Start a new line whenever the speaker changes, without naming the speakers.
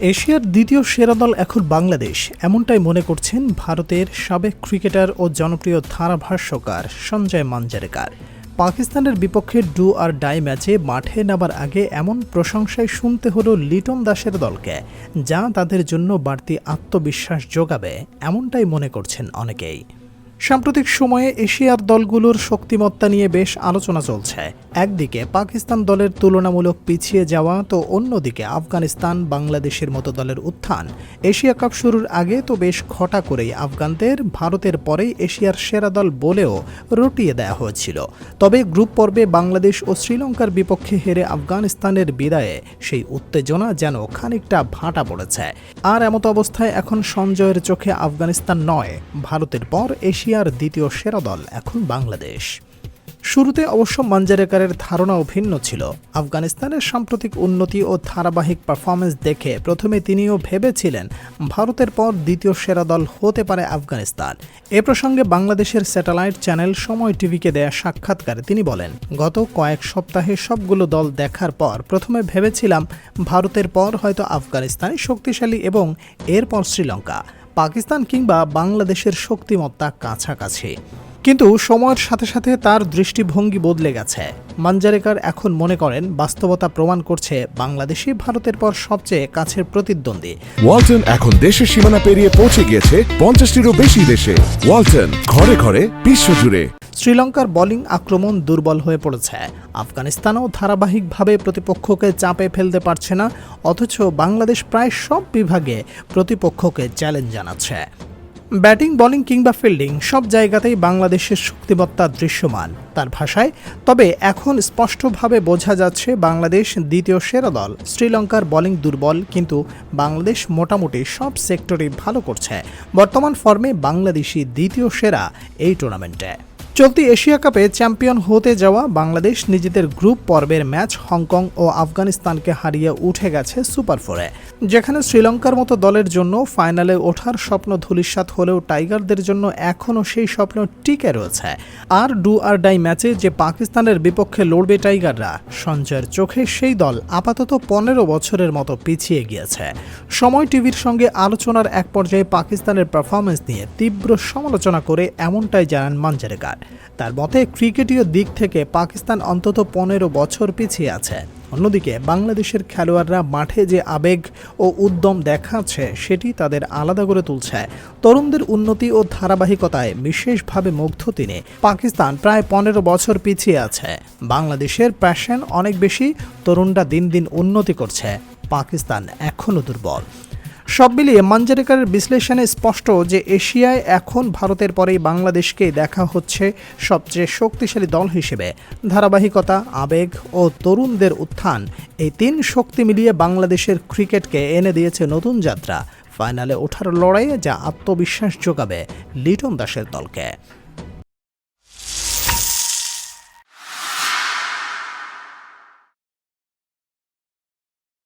এশিয়ার দ্বিতীয় সেরা দল এখন বাংলাদেশ। এমনটাই মনে করছেন ভারতের সাবেক ক্রিকেটার ও জনপ্রিয় ধারাভাষ্যকার সঞ্জয় মাঞ্জারেকার। পাকিস্তানের বিপক্ষে ডু আর ডাই ম্যাচে মাঠে নামার আগে এমন প্রশংসায় শুনতে হলো লিটন দাসের দলকে, যা তাদের জন্য বাড়তি আত্মবিশ্বাস যোগাবে, এমনটাই মনে করছেন অনেকেই। সাম্প্রতিক সময়ে এশিয়ার দলগুলোর শক্তিমত্তা নিয়ে বেশ আলোচনা চলছে। একদিকে পাকিস্তান দলের তুলনামূলক পিছিয়ে যাওয়া, তো অন্যদিকে আফগানিস্তান বাংলাদেশের মতো দলের উত্থান। এশিয়া কাপ শুরুর আগে তো বেশ ঘটা করেই আফগানদের, ভারতের পরেই এশিয়ার সেরা দল বলেও রটিয়ে দেওয়া হয়েছিল। তবে গ্রুপ পর্বে বাংলাদেশ ও শ্রীলঙ্কার বিপক্ষে হেরে আফগানিস্তানের বিদায়ে সেই উত্তেজনা যেন খানিকটা ভাটা পড়েছে। আর এমত অবস্থায় এখন সঞ্জয়ের চোখে আফগানিস্তান নয়, ভারতের পর এশিয়ার দ্বিতীয় সেরা দল এখন বাংলাদেশ। শুরুতে অবশ্য মাঞ্জারেকারের ধারণাও ভিন্ন ছিল। আফগানিস্তানের সাম্প্রতিক উন্নতি ও ধারাবাহিক পারফরমেন্স দেখে প্রথমে তিনিও ভেবেছিলেন ভারতের পর দ্বিতীয় সেরা দল হতে পারে আফগানিস্তান। এ প্রসঙ্গে বাংলাদেশের স্যাটেলাইট চ্যানেল সময় টিভিকে দেয়া সাক্ষাৎকারে তিনি বলেন, গত কয়েক সপ্তাহে সবগুলো দল দেখার পর প্রথমে ভেবেছিলাম ভারতের পর হয়তো আফগানিস্তানই শক্তিশালী এবং এরপর শ্রীলঙ্কা। পাকিস্তান কিংবা বাংলাদেশের শক্তিমত্তা কাছাকাছি। কিন্তু সময়ের সাথে সাথে তার দৃষ্টিভঙ্গি বদলে গেছে। মাঞ্জারেকার এখন মনে করেন বাস্তবতা প্রমাণ করছে বাংলাদেশই ভারতের পর সবচেয়ে কাছের প্রতিদ্বন্দ্বী।
ওয়ালটন এখন দেশের সীমানা পেরিয়ে পৌঁছে গিয়েছে পঞ্চাশটিরও বেশি দেশে। ওয়ালটন ঘরে ঘরে বিশ্বজুড়ে।
শ্রীলঙ্কার বোলিং আক্রমণ দুর্বল হয়ে পড়েছে। আফগানিস্তানও ধারাবাহিকভাবে প্রতিপক্ষকে চাপে ফেলতে পারছে না, অথচ বাংলাদেশ প্রায় সব বিভাগে প্রতিপক্ষকে চ্যালেঞ্জ জানাচ্ছে। ব্যাটিং, বোলিং কিংবা ফিল্ডিং, সব জায়গাতেই বাংলাদেশের শক্তিমত্তা দৃশ্যমান তার ভাষায়। তবে এখন স্পষ্টভাবে বোঝা যাচ্ছে বাংলাদেশ দ্বিতীয় সেরা দল। শ্রীলঙ্কার বোলিং দুর্বল, কিন্তু বাংলাদেশ মোটামুটি সব সেক্টরে ভালো করছে। বর্তমান ফর্মে বাংলাদেশি দ্বিতীয় সেরা এই টুর্নামেন্টে। চলতি এশিয়া কাপে চ্যাম্পিয়ন হতে যাওয়া বাংলাদেশ নিজেদের গ্রুপ পর্বের ম্যাচ হংকং ও আফগানিস্তানকে হারিয়ে উঠে গেছে সুপার ফোরে। যেখানে শ্রীলঙ্কার মতো দলের জন্য ফাইনালে ওঠার স্বপ্ন ধূলিসাৎ হলেও টাইগারদের জন্য এখনও সেই স্বপ্ন টিকে রয়েছে। আর ডু আর ডাই ম্যাচে যে পাকিস্তানের বিপক্ষে লড়বে টাইগাররা, সঞ্জয়ের চোখে সেই দল আপাতত পনেরো বছরের মতো পিছিয়ে গিয়েছে। সময় টিভির সঙ্গে আলোচনার এক পর্যায়ে পাকিস্তানের পারফরমেন্স নিয়ে তীব্র সমালোচনা করে এমনটাই জানান মাঞ্জারেকার। তার মতে, ক্রিকেটীয় দিক থেকে পাকিস্তান অন্তত পনেরো বছর পিছিয়ে আছে। অন্যদিকে, বাংলাদেশের খেলোয়াড়রা মাঠে যে আবেগ ও উদ্যম দেখাচ্ছে, সেটি তাদের আলাদা করে তুলছে। তরুণদের উন্নতি ও ধারাবাহিকতায় বিশেষভাবে মুগ্ধ তিনি। পাকিস্তান প্রায় পনেরো বছর পিছিয়ে আছে। বাংলাদেশের প্যাশন অনেক বেশি, তরুণরা দিন দিন উন্নতি করছে। পাকিস্তান এখনও দুর্বল। সব মিলিয়ে মাঞ্জারেকার বিশ্লেষণে স্পষ্ট যে এশিয়ায় এখন ভারতের পরেই বাংলাদেশকে দেখা হচ্ছে সবচেয়ে শক্তিশালী দল হিসেবে। ধারাবাহিকতা, আবেগ ও তরুণদের উত্থান, এই তিন শক্তি মিলিয়ে বাংলাদেশের ক্রিকেটকে এনে দিয়েছে নতুন যাত্রা। ফাইনালে ওঠার লড়াইয়ে যা আত্মবিশ্বাস যোগাবে লিটন দাসের দলকে।